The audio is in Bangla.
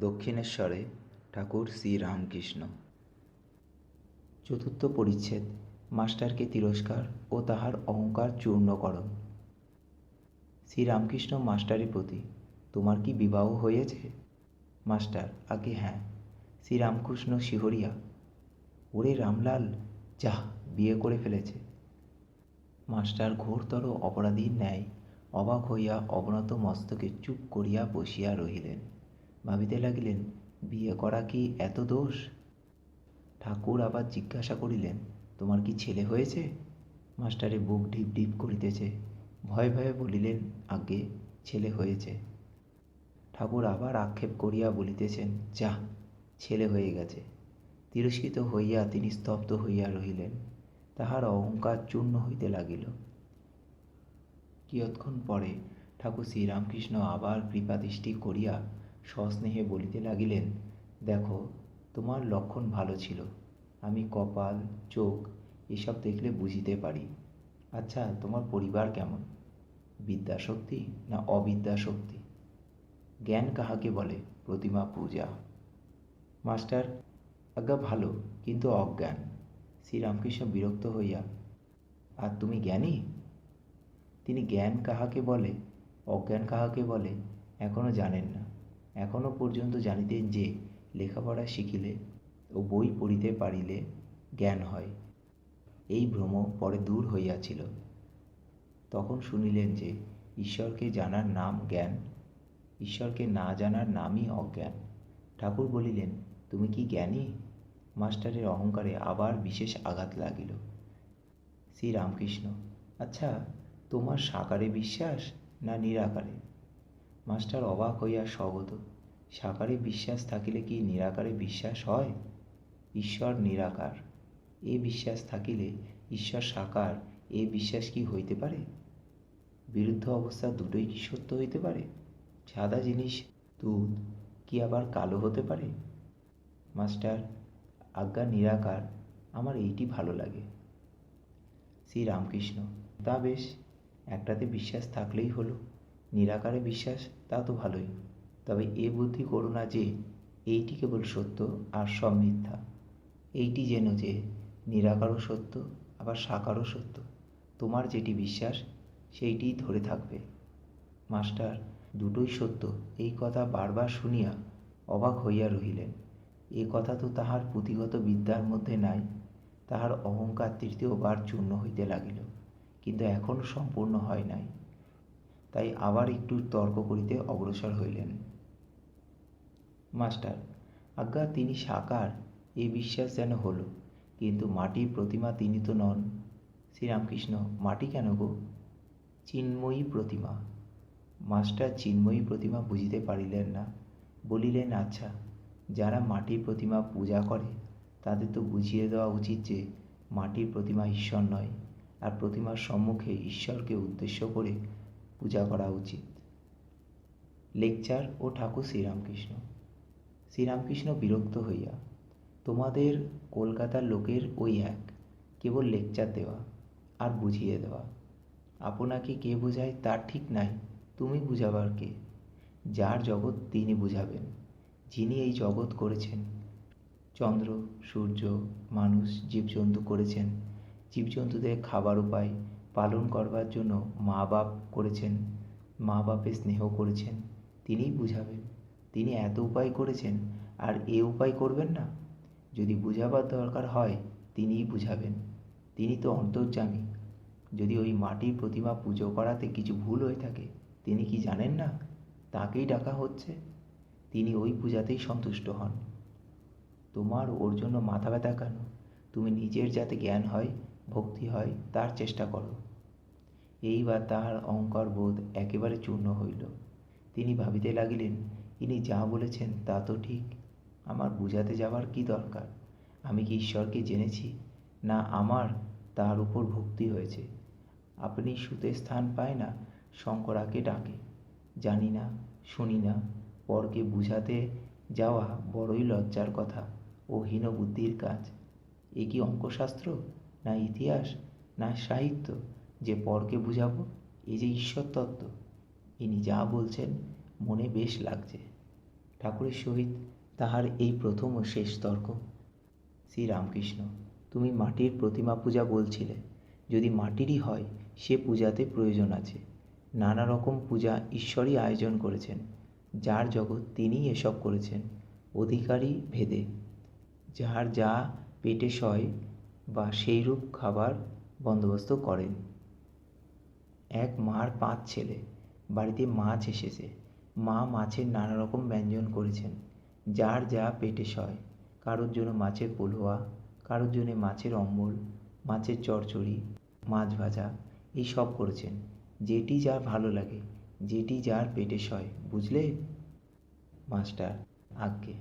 দক্ষিণেশ্বরে ঠাকুর শ্রীরামকৃষ্ণ চতুর্থ পরিচ্ছেদ, মাস্টারকে তিরস্কার ও তাহার অহংকার চূর্ণকরণ শ্রীরামকৃষ্ণ মাস্টারের প্রতি, তোমার কি বিবাহ হয়েছে? মাস্টার আগে হ্যাঁ। শ্রীরামকৃষ্ণ শিহরিয়া, ওরে রামলাল যাহ বিয়ে করে ফেলেছে। মাস্টার ঘোরতর অপরাধীর ন্যায়, অবাক হইয়া অবনত মস্তকে চুপ করিয়া বসিয়া রহিলেন। ভাবিতে লাগিলেন, বিয়ে করা কি এত দোষ? ঠাকুর আবার জিজ্ঞাসা করিলেন, তোমার কি ছেলে হয়েছে? মাস্টারে বুক ঢিপ ঢিপ করিতেছে, ভয়ে ভয়ে বলিলেন আগে ছেলে হয়েছে। ঠাকুর আবার আক্ষেপ করিয়া বলিতেছেন, যা, ছেলে হয়ে গেছে। তিরস্কৃত হইয়া তিনি স্তব্ধ হইয়া রহিলেন, তাহার অহংকার চূর্ণ হইতে লাগিল। কিয়ৎক্ষণ পরে ঠাকুর শ্রীরামকৃষ্ণ আবার কৃপাদৃষ্টি করিয়া সস্নেহে বলিতে লাগিলেন, দেখো, তোমার লক্ষণ ভালো ছিল। আমি কপাল, চোখ এসব দেখলে বুঝিতে পারি। আচ্ছা তোমার পরিবার কেমন? বিদ্যাশক্তি না অবিদ্যাশক্তি? জ্ঞান কাহাকে বলে? প্রতিমা পূজা। মাস্টার, আজ্ঞা ভালো, কিন্তু অজ্ঞান। শ্রীরামকৃষ্ণ বিরক্ত হইয়া, আর তুমি জ্ঞানী? তিনি জ্ঞান কাহাকে বলে? অজ্ঞান কাহাকে বলে? এখনও জানেন না। এখনও পর্যন্ত জানিতেন যে লেখাপড়া শিখিলে ও বই পড়িতে পারিলে জ্ঞান হয়। এই ভ্রম পরে দূর হইয়াছিল। তখন শুনিলেন যে, ঈশ্বরকে জানার নাম জ্ঞান, ঈশ্বরকে না জানার নামই অজ্ঞান। ঠাকুর বলিলেন, তুমি কি জ্ঞানী? মাস্টারের অহংকারে আবার বিশেষ আঘাত লাগিল। শ্রীরামকৃষ্ণ আচ্ছা তোমার সাকারে বিশ্বাস না নিরাকারে? মাস্টার অবাক হইয়া স্বগত, সাকারে বিশ্বাস থাকিলে কি নিরাকারে বিশ্বাস হয়? ঈশ্বর নিরাকার, এ বিশ্বাস থাকিলে ঈশ্বর সাকার, এ বিশ্বাস কি হইতে পারে? বিরুদ্ধ অবস্থা দুটোই কি সত্য হইতে পারে? সাদা জিনিস, দুধ, কি আবার কালো হতে পারে? মাস্টার, আজ্ঞা নিরাকার, আমার এইটি ভালো লাগে। শ্রীরামকৃষ্ণ, তা বেশ, একটাতে বিশ্বাস থাকলেই হলো। নিরাকারে বিশ্বাস তা তো ভালোই। তবে এ বুদ্ধি করো না যে, এইটি কেবল সত্য আর সব মিথ্যা। এইটি যেন যে, নিরাকারও সত্য, আবার সাকারও সত্য। তোমার যেটি বিশ্বাস সেইটিই ধরে থাকবে। মাস্টার, দুটোই সত্য। এই কথা বারবার শুনিয়া অবাক হইয়া রহিলেন। এ কথা তো তাহার পুঁথিগত বিদ্যার মধ্যে নাই। তাহার অহংকার তৃতীয়বার চূর্ণ হইতে লাগিল। কিন্তু এখনও সম্পূর্ণ হয় নাই। তাই আবার একটু তর্ক করিতে অগ্রসর হইলেন। মাস্টার, আজ্ঞা, তিনি সাকার, এ বিশ্বাস যেন হলো, কিন্তু মাটির প্রতিমা তিনি তো নন। শ্রীরামকৃষ্ণ, মাটি কেন গো? চিন্ময়ী প্রতিমা। মাস্টার, চিন্ময়ী প্রতিমা বুঝিতে পারিলেন না। বলিলেন আচ্ছা যারা মাটির প্রতিমা পূজা করে, তাদের তো বুঝিয়ে দেওয়া উচিত যে, মাটির প্রতিমা ঈশ্বর নয়, আর প্রতিমার সম্মুখে ঈশ্বরকে উদ্দেশ্য করে পূজা করা উচিত। লেকচার ও ঠাকুর শ্রীরামকৃষ্ণ। শ্রীরামকৃষ্ণ বিরক্ত হইয়া, তোমাদের কলকাতার লোকের ওই এক, কেবল লেকচার দেওয়া আর বুঝিয়ে দেওয়া। আপনাকে কে বোঝায় তার ঠিক নাই, তুমি বুঝাবার কে? যার জগৎ তিনি বুঝাবেন, যিনি এই জগৎ করেছেন। চন্দ্র, সূর্য, মানুষ, জীবজন্তু করেছেন। জীবজন্তুদের খাবার উপায় পালন করবার জন্য মা বাপ করেছেন মা বাপে স্নেহ করেছেন, তিনিই বুঝাবেন। তিনি এত উপায় করেছেন, আর এ উপায় করবেন না। যদি বুঝাবার দরকার হয়, তিনিই বুঝাবেন। তিনি তো অন্তর্যামী। যদি ওই মাটির প্রতিমা পুজো করাতে কিছু ভুল হয়ে থাকে, তিনি কি জানেন না? তাকেই ডাকা হচ্ছে। তিনি ওই পূজাতেই সন্তুষ্ট হন। তোমার ওর জন্য মাথা ব্যথা কেন? তুমি নিজের যাতে জ্ঞান হয় ভক্তি হয়, তার চেষ্টা করো। এইবার তাহার অহংকার বোধ একেবারে চূর্ণ হইল। তিনি ভাবিতে লাগিলেন, ইনি যা বলেছেন তা তো ঠিক। আমার বুঝাতে যাবার কি দরকার? আমি কি ঈশ্বরকে জেনেছি? না আমার তার উপর ভক্তি হয়েছে। আপনি সুতে স্থান পায় না, শঙ্করাকে ডাকে। জানি না, শুনি না, পরকে বুঝাতে যাওয়া বড়ই লজ্জার কথা। ও হীনবুদ্ধির কাজ। এ কি অঙ্কশাস্ত্র? না ইতিহাস, না সাহিত্য, যে পরকে বুঝাবো এই যে ঈশ্বর তত্ত্ব ইনি যা বলছেন, মনে বেশ লাগছে। ঠাকুরের সহিত তাহার এই প্রথম ও শেষ তর্ক। শ্রীরামকৃষ্ণ, তুমি মাটির প্রতিমা পূজা বলছিলে। যদি মাটিরই হয়, সে পূজাতে প্রয়োজন আছে। নানা রকম পূজা ঈশ্বরই আয়োজন করেছেন। যার জগৎ তিনিই এসব করেছেন। অধিকারী ভেদে। যার যা পেটে সয় বা সেইরূপ খাবার বন্দোবস্ত করেন। এক মার পাঁচ ছেলে, বাড়িতে মাছ এসেছে। মা মাছের নানা রকম ব্যঞ্জন করেছেন। যার যা পেটে সয়। কারোর জন্য মাছের পোলোয়া কারোর জন্য মাছের অম্বল, মাছের চচ্চড়ি মাছ ভাজা, এই সব করেছেন। যেটি যার ভালো লাগে, যেটি যার পেটে সয়, বুঝলে? মাস্টার আজ্ঞে।